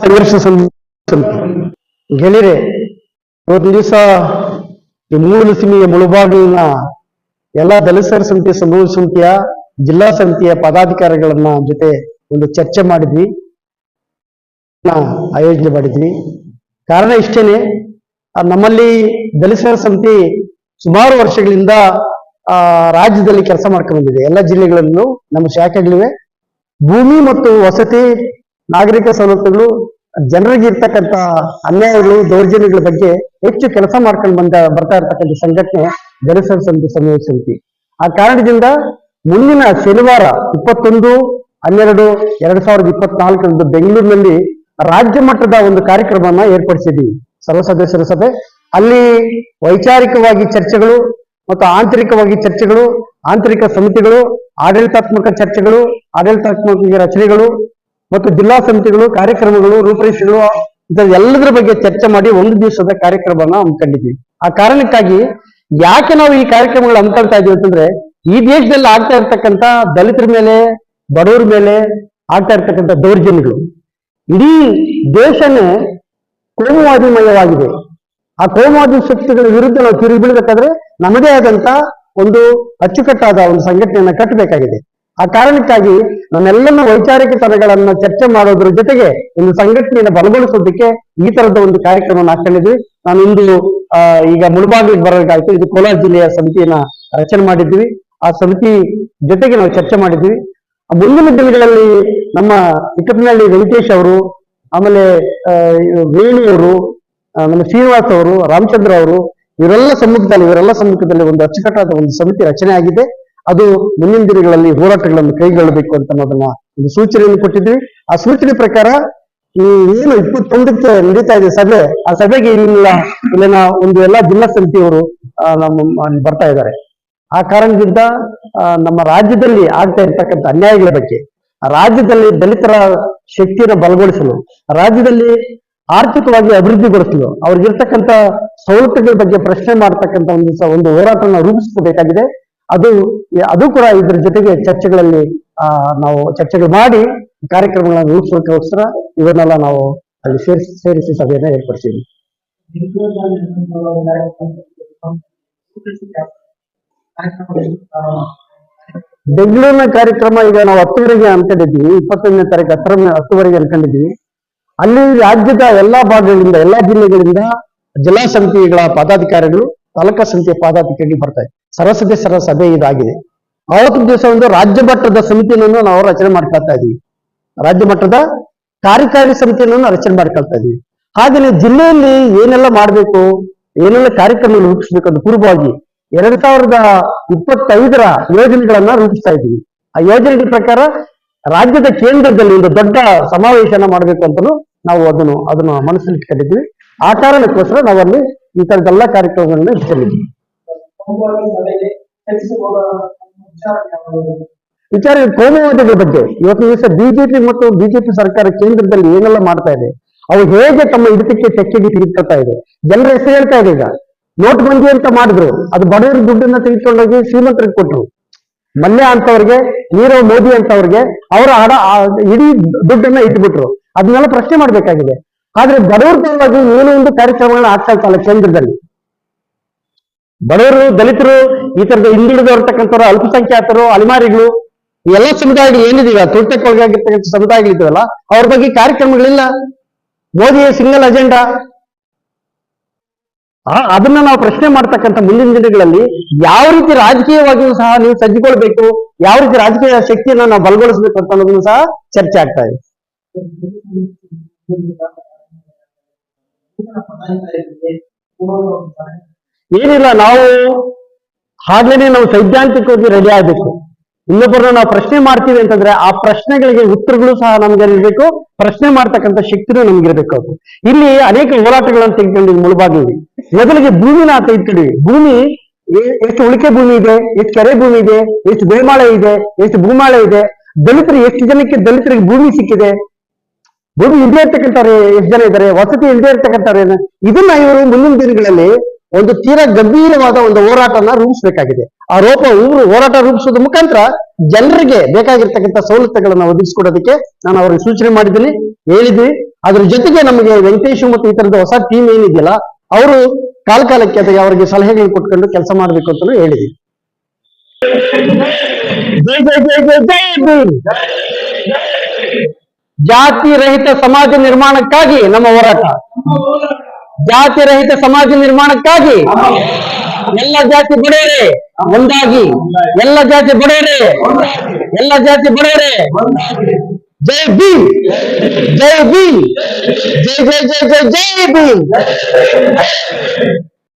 ಸಂಘರ್ಷ ಗೆಳೆಯರೆ ದಿವಸ ಈ ಮೂರು ಸಿಮಿಯ ಮುಳುಬಾಗಿಲಿನ ಎಲ್ಲ ದಲಿತರ ಸಮಿತಿ ಸಮೂಹ ಸಮಿತಿಯ ಜಿಲ್ಲಾ ಸಮಿತಿಯ ಪದಾಧಿಕಾರಿಗಳನ್ನ ಜೊತೆ ಒಂದು ಚರ್ಚೆ ಮಾಡಿದ್ವಿ. ಆಯೋಜನೆ ಮಾಡಿದ್ವಿ. ಕಾರಣ ಇಷ್ಟೇನೆ ನಮ್ಮಲ್ಲಿ ದಲಿತರ ಸಮಿತಿ ಸುಮಾರು ವರ್ಷಗಳಿಂದ, ಆ, ರಾಜ್ಯದಲ್ಲಿ ಕೆಲಸ ಮಾಡ್ಕೊಂಡು ಬಂದಿದೆ. ಎಲ್ಲ ಜಿಲ್ಲೆಗಳಲ್ಲೂ ನಮ್ಮ ಶಾಖೆಗಳಿವೆ. ಭೂಮಿ ಮತ್ತು ವಸತಿ ನಾಗರಿಕ ಸವಲತ್ತುಗಳು, ಜನರಿಗೆ ಇರ್ತಕ್ಕಂತ ಅನ್ಯಾಯಗಳು, ದೌರ್ಜನ್ಯಗಳ ಬಗ್ಗೆ ಹೆಚ್ಚು ಕೆಲಸ ಮಾಡ್ಕೊಂಡು ಬಂದ, ಬರ್ತಾ ಇರ್ತಕ್ಕಂಥ ಸಂಘಟನೆ ದಲಿತರ ಸಮಿತಿ ಸಮಯ ಸಮಿತಿ ಆ ಕಾರಣದಿಂದ ಮುಂದಿನ ಶನಿವಾರ ಇಪ್ಪತ್ತೊಂದು, ಹನ್ನೆರಡು, ಎರಡ್ ಸಾವಿರದ ಇಪ್ಪತ್ನಾಲ್ಕರಂದು ಬೆಂಗಳೂರಿನಲ್ಲಿ ರಾಜ್ಯ ಮಟ್ಟದ ಒಂದು ಕಾರ್ಯಕ್ರಮವನ್ನ ಏರ್ಪಡಿಸಿದ್ವಿ ಸರ್ವ ಸದಸ್ಯರ ಸಭೆ. ಅಲ್ಲಿ ವೈಚಾರಿಕವಾಗಿ ಚರ್ಚೆಗಳು ಮತ್ತು ಆಂತರಿಕವಾಗಿ ಚರ್ಚೆಗಳು, ಆಂತರಿಕ ಸಮಿತಿಗಳು, ಆಡಳಿತಾತ್ಮಕ ಚರ್ಚೆಗಳು ಆಡಳಿತಾತ್ಮಕ ರಚನೆಗಳು ಮತ್ತು ಜಿಲ್ಲಾ ಸಮಿತಿಗಳು, ಕಾರ್ಯಕ್ರಮಗಳು, ರೂಪರೇಷೆಗಳು ಎಲ್ಲದರ ಬಗ್ಗೆ ಚರ್ಚೆ ಮಾಡಿ ಒಂದು ದಿವಸದ ಕಾರ್ಯಕ್ರಮವನ್ನು ಹಮ್ಮಿಕೊಂಡಿದ್ವಿ ಆ ಕಾರಣಕ್ಕಾಗಿ ಯಾಕೆ ನಾವು ಈ ಕಾರ್ಯಕ್ರಮಗಳು ಹಮ್ಮಿಕೊಳ್ತಾ ಇದೀವಿ ಅಂತಂದ್ರೆ, ಈ ದೇಶದಲ್ಲಿ ಆಗ್ತಾ ಇರ್ತಕ್ಕಂಥ ದಲಿತರ ಮೇಲೆ, ಬಡವರ ಮೇಲೆ ಆಗ್ತಾ ಇರ್ತಕ್ಕಂಥ ದೌರ್ಜನ್ಯಗಳು. ಇಡೀ ದೇಶನೇ ಕೋಮುವಾದಿಮಯವಾಗಿದೆ. ಆ ಕೋಮುವಾದಿ ಶಕ್ತಿಗಳ ವಿರುದ್ಧ ನಾವು ತಿರುಗಿ ಬೀಳ್ಬೇಕಾದ್ರೆ ನಮ್ಮದೇ ಆದಂತ ಒಂದು ಅಚ್ಚುಕಟ್ಟಾದ ಒಂದು ಸಂಘಟನೆಯನ್ನ ಕಟ್ಟಬೇಕಾಗಿದೆ. ಆ ಕಾರಣಕ್ಕಾಗಿ ನಮ್ಮೆಲ್ಲನ ವೈಚಾರಿಕತನಗಳನ್ನ ಚರ್ಚೆ ಮಾಡೋದ್ರ ಜೊತೆಗೆ ಒಂದು ಸಂಘಟನೆಯನ್ನು ಬಲಗೊಳಿಸೋದಕ್ಕೆ ಈ ತರದ ಒಂದು ಕಾರ್ಯಕ್ರಮ ಹಾಕೊಂಡಿದ್ವಿ. ನಾನು ಇಂದು ಈಗ ಮುಳಬಾಗಿಲಿಗೆ ಬರಬೇಕಾಯ್ತು. ಇದು ಕೋಲಾರ ಜಿಲ್ಲೆಯ ಸಮಿತಿಯನ್ನ ರಚನೆ ಮಾಡಿದ್ವಿ. ಆ ಸಮಿತಿ ಜೊತೆಗೆ ನಾವು ಚರ್ಚೆ ಮಾಡಿದ್ವಿ. ಮುಂದಿನ ದಿನಗಳಲ್ಲಿ ನಮ್ಮ ಇಕ್ಕಪ್ಪನಹಳ್ಳಿ ವೆಂಕಟೇಶ್ ಅವರು ಆಮೇಲೆ ಆ, ವೇಣು ಅವರು ಆಮೇಲೆ ಶ್ರೀನಿವಾಸ್ ಅವರು ರಾಮಚಂದ್ರ ಅವರು ಇವರೆಲ್ಲ ಸಮ್ಮುಖದಲ್ಲಿ ಇವರೆಲ್ಲ ಸಮ್ಮುಖದಲ್ಲಿ ಒಂದು ಅಚ್ಚುಕಟ್ಟಾದ ಒಂದು ಸಮಿತಿ ರಚನೆ ಆಗಿದೆ. ಅದು ಮುಂದಿನ ದಿನಗಳಲ್ಲಿ ಹೋರಾಟಗಳನ್ನು ಕೈಗೊಳ್ಳಬೇಕು ಅಂತ ಅನ್ನೋದನ್ನ ಒಂದು ಸೂಚನೆಯನ್ನು ಕೊಟ್ಟಿದ್ವಿ ಆ ಸೂಚನೆ ಪ್ರಕಾರ ಈ ಏನು ಇಪ್ಪತ್ತೊಂದಕ್ಕೆ ನಡೀತಾ ಇದೆ ಸಭೆ, ಆ ಸಭೆಗೆ ಇಲ್ಲಿನ ಇಲ್ಲಿನ ಒಂದು ಎಲ್ಲಾ ಜಿಲ್ಲಾ ಸಮಿತಿಯವರು ನಮ್ಮ ಬರ್ತಾ ಇದ್ದಾರೆ. ಆ ಕಾರಣದಿಂದ ನಮ್ಮ ರಾಜ್ಯದಲ್ಲಿ ಆಗ್ತಾ ಇರ್ತಕ್ಕಂಥ ಅನ್ಯಾಯಗಳ ಬಗ್ಗೆ ರಾಜ್ಯದಲ್ಲಿ ದಲಿತರ ಶಕ್ತಿಯನ್ನು ಬಲಗೊಳಿಸಲು, ರಾಜ್ಯದಲ್ಲಿ ಆರ್ಥಿಕವಾಗಿ ಅಭಿವೃದ್ಧಿಗೊಳಿಸಲು ಅವ್ರಿಗಿರ್ತಕ್ಕಂಥ ಸವಲತ್ತುಗಳ ಬಗ್ಗೆ ಪ್ರಶ್ನೆ ಮಾಡ್ತಕ್ಕಂಥ ಒಂದು ಹೋರಾಟವನ್ನು ಒಂದು ಹೋರಾಟನ ರೂಪಿಸಬೇಕಾಗಿದೆ ಅದು ಅದು ಕೂಡ ಇದ್ರ ಜೊತೆಗೆ ಚರ್ಚೆಗಳಲ್ಲಿ, ಆ, ನಾವು ಚರ್ಚೆಗಳು ಮಾಡಿ, ಕಾರ್ಯಕ್ರಮಗಳನ್ನು ರೂಪಿಸೋಕ್ಕೋಸ್ಕರ ಇವನ್ನೆಲ್ಲ ನಾವು ಅಲ್ಲಿ ಸೇರಿಸಿ ಸೇರಿಸಿ ಸಭೆಯನ್ನ ಏರ್ಪಡಿಸಿದ್ವಿ. ಬೆಂಗಳೂರಿನ ಕಾರ್ಯಕ್ರಮ ಈಗ ನಾವು ಹತ್ತುವರೆಗೆ ಅನ್ಕೊಂಡಿದ್ವಿ ಇಪ್ಪತ್ತೊಂದನೇ ತಾರೀಕು ಹತ್ತರ ಹತ್ತುವರೆಗೆ ಅನ್ಕೊಂಡಿದ್ವಿ ಅಲ್ಲಿ ರಾಜ್ಯದ ಎಲ್ಲಾ ಭಾಗಗಳಿಂದ, ಎಲ್ಲಾ ಜಿಲ್ಲೆಗಳಿಂದ ಜಿಲ್ಲಾ ಸಮಿತಿಗಳ ಪದಾಧಿಕಾರಿಗಳು, ತಾಲೂಕಾ ಸಮಿತಿಯ ಪದಾಧಿಕಾರಿಗಳು ಬರ್ತಾ ಸರ್ವ ಸದಸ್ಯರ ಸಭೆ ಇದಾಗಿದೆ. ಆವತ್ತು ದಿವಸ ಒಂದು ರಾಜ್ಯ ಮಟ್ಟದ ಸಮಿತಿಯನ್ನು ನಾವು ರಚನೆ ಮಾಡ್ಕೊಳ್ತಾ ಇದೀವಿ ರಾಜ್ಯ ಮಟ್ಟದ ಕಾರ್ಯಕಾರಿ ಸಮಿತಿಯನ್ನು ರಚನೆ ಮಾಡ್ಕೊಳ್ತಾ ಇದೀವಿ ಹಾಗೆಯೇ ಜಿಲ್ಲೆಯಲ್ಲಿ ಏನೆಲ್ಲ ಮಾಡಬೇಕು, ಏನೆಲ್ಲ ಕಾರ್ಯಕ್ರಮ ರೂಪಿಸಬೇಕು ಅಂತ ಪೂರ್ವವಾಗಿ ಎರಡ್ ಸಾವಿರದ ಇಪ್ಪತ್ತೈದರ ಯೋಜನೆಗಳನ್ನ ರೂಪಿಸ್ತಾ ಇದ್ದೀವಿ. ಆ ಯೋಜನೆಗಳ ಪ್ರಕಾರ ರಾಜ್ಯದ ಕೇಂದ್ರದಲ್ಲಿ ಒಂದು ದೊಡ್ಡ ಸಮಾವೇಶನ ಮಾಡಬೇಕು ಅಂತಲೂ ನಾವು ಅದನ್ನು ಅದನ್ನು ಮನಸ್ಸಲ್ಲಿ ಇಟ್ಕೊಂಡಿದ್ವಿ ಆ ಕಾರಣಕ್ಕೋಸ್ಕರ ನಾವಲ್ಲಿ ಈ ತರದೆಲ್ಲ ಕಾರ್ಯಕ್ರಮಗಳನ್ನ ಇಟ್ಕೊಂಡಿದ್ವಿ ವಿಚಾರ ಕೋಮುವಾದಿಗಳ ಬಗ್ಗೆ. ಇವತ್ತು ದಿವಸ ಬಿಜೆಪಿ ಮತ್ತು ಬಿಜೆಪಿ ಸರ್ಕಾರ ಕೇಂದ್ರದಲ್ಲಿ ಏನೆಲ್ಲ ಮಾಡ್ತಾ ಇದೆ, ಅವು ಹೇಗೆ ತಮ್ಮ ಹಿಡಿತಕ್ಕೆ ತೆಕ್ಕೆಗೆ ತೆಗೆದುಕೊಳ್ತಾ ಇದೆ? ಜನರ ಹೆಸರು ಹೇಳ್ತಾ ಇದೆ ಈಗ. ನೋಟ್ ಬಂದಿ ಅಂತ ಮಾಡಿದ್ರು. ಅದು ಬಡವರ ದುಡ್ಡನ್ನ ತೆಗೆದುಕೊಂಡೋಗಿ ಶ್ರೀಮಂತರಿಗೆ ಕೊಟ್ರು. ಮಲ್ಯ ಅಂತವ್ರಿಗೆ, ನೀರವ್ ಮೋದಿ ಅಂತವ್ರಿಗೆ, ಅವರ ಹಣ ಇಡೀ ದುಡ್ಡನ್ನ ಇಟ್ಬಿಟ್ರು. ಅದನ್ನೆಲ್ಲ ಪ್ರಶ್ನೆ ಮಾಡ್ಬೇಕಾಗಿದೆ. ಆದ್ರೆ ಬಡವರ ಪರವಾಗಿ ಏನೋ ಒಂದು ಕಾರ್ಯಕ್ರಮಗಳನ್ನ ಆಗ್ತಾ ಇರ್ತಲ್ಲ ಕೇಂದ್ರದಲ್ಲಿ? ಬಡವರು, ದಲಿತರು, ಈ ತರದ ಹಿಂದುಳಿದವರ್ತಕ್ಕಂಥವ್ರು, ಅಲ್ಪಸಂಖ್ಯಾತರು, ಅಲೆಮಾರಿಗಳು ಎಲ್ಲ ಸಮುದಾಯಗಳು ಏನಿದೀವ ತುಳಿತಕ್ಕೊಳಗಾಗಿರ್ತಕ್ಕಂಥ ಸಮುದಾಯಗಳಿದ್ದಾವಲ್ಲ, ಅವ್ರ ಬಗ್ಗೆ ಕಾರ್ಯಕ್ರಮಗಳಿಲ್ಲ. ಮೋದಿಯ ಸಿಂಗಲ್ ಅಜೆಂಡಾ. ಆ, ಅದನ್ನ ನಾವು ಪ್ರಶ್ನೆ ಮಾಡ್ತಕ್ಕಂಥ ಮುಂದಿನ ದಿನಗಳಲ್ಲಿ ಯಾವ ರೀತಿ ರಾಜಕೀಯವಾಗಿಯೂ ಸಹ ನೀವು ಸಜ್ಜುಗೊಳ್ಬೇಕು ಯಾವ ರೀತಿ ರಾಜಕೀಯ ಶಕ್ತಿಯನ್ನ ನಾವು ಬಲಗೊಳಿಸಬೇಕು ಅಂತ ಅನ್ನೋದನ್ನು ಸಹ ಚರ್ಚೆ ಆಗ್ತಾ ಇದೆ. ಏನಿಲ್ಲ, ನಾವು ಹಾಗೇನೆ ನಾವು ಸೈದ್ಧಾಂತಿಕವಾಗಿ ರೆಡಿ ಆಗಬೇಕು. ಇನ್ನೊಬ್ಬರನ್ನ ನಾವು ಪ್ರಶ್ನೆ ಮಾಡ್ತೀವಿ ಅಂತಂದ್ರೆ ಆ ಪ್ರಶ್ನೆಗಳಿಗೆ ಉತ್ತರಗಳು ಸಹ ನಮ್ಗೆ ಇರಬೇಕು, ಪ್ರಶ್ನೆ ಮಾಡ್ತಕ್ಕಂಥ ಶಕ್ತಿನೂ ನಮ್ಗೆ ಇರಬೇಕು ಅದು. ಇಲ್ಲಿ ಅನೇಕ ಹೋರಾಟಗಳನ್ನು ತೆಗೆದುಕೊಂಡಿದ್ವಿ ಮುಳುಬಾಗಿಲಿ ಮೊದಲಿಗೆ ಭೂಮಿನ ತೆಗೆದುಕೊಂಡಿವಿ ಭೂಮಿ ಎಷ್ಟು ಉಳಿಕೆ ಭೂಮಿ ಇದೆ, ಎಷ್ಟು ಕೆರೆ ಭೂಮಿ ಇದೆ, ಎಷ್ಟು ಬೇಮಾಳೆ ಇದೆ, ಎಷ್ಟು ಭೂಮಾಳೆ ಇದೆ, ದಲಿತರು ಎಷ್ಟು ಜನಕ್ಕೆ ದಲಿತರಿಗೆ ಭೂಮಿ ಸಿಕ್ಕಿದೆ, ಭೂಮಿ ಇಲ್ಲದೆ ಇರ್ತಕ್ಕಂಥವ್ರು ಎಷ್ಟು ಜನ ಇದ್ದಾರೆ, ವಸತಿ ಇಲ್ಲದೆ ಇರ್ತಕ್ಕಂಥವ್ರು ಇದನ್ನ ಇವರು ಮುಂದಿನ ದಿನಗಳಲ್ಲಿ ಒಂದು ತೀರಾ ಗಂಭೀರವಾದ ಒಂದು ಹೋರಾಟನ ರೂಪಿಸಬೇಕಾಗಿದೆ. ಆ ರೋಪ ಹೋರಾಟ ರೂಪಿಸೋದ್ರ ಮುಖಾಂತರ ಜನರಿಗೆ ಬೇಕಾಗಿರ್ತಕ್ಕಂಥ ಸವಲತ್ತುಗಳನ್ನ ಒದಗಿಸ್ಕೊಡೋದಕ್ಕೆ ನಾನು ಅವ್ರಿಗೆ ಸೂಚನೆ ಮಾಡಿದ್ದೀನಿ ಹೇಳಿದ್ವಿ ಅದ್ರ ಜೊತೆಗೆ ನಮಗೆ ವೆಂಕಟೇಶ್ ಮತ್ತು ಈ ತರದ ಹೊಸ ಟೀಮ್ ಏನಿದೆಯಲ್ಲ ಅವರು ಕಾಲಕಾಲಕ್ಕೆ ಅದಕ್ಕೆ ಅವರಿಗೆ ಸಲಹೆಗಳು ಕೊಟ್ಕೊಂಡು ಕೆಲಸ ಮಾಡಬೇಕು ಅಂತ ಹೇಳಿದ್ವಿ ಜಾತಿ ರಹಿತ ಸಮಾಜ ನಿರ್ಮಾಣಕ್ಕಾಗಿ ನಮ್ಮ ಹೋರಾಟ. ಜಾತಿ ರಹಿತ ಸಮಾಜ ನಿರ್ಮಾಣಕ್ಕಾಗಿ ಎಲ್ಲ ಜಾತಿ ಬಡೆಯರೆ ಒಂದಾಗಿ. ಎಲ್ಲ ಜಾತಿ ಬಡೆಯರೆ ಎಲ್ಲ ಜಾತಿ ಬಡೆಯರೆ ಜೈ ಬಿ ಜೈ ಬಿ ಜೈ ಜೈ ಜೈ ಜೈ ಜೈ ಭೀಮ್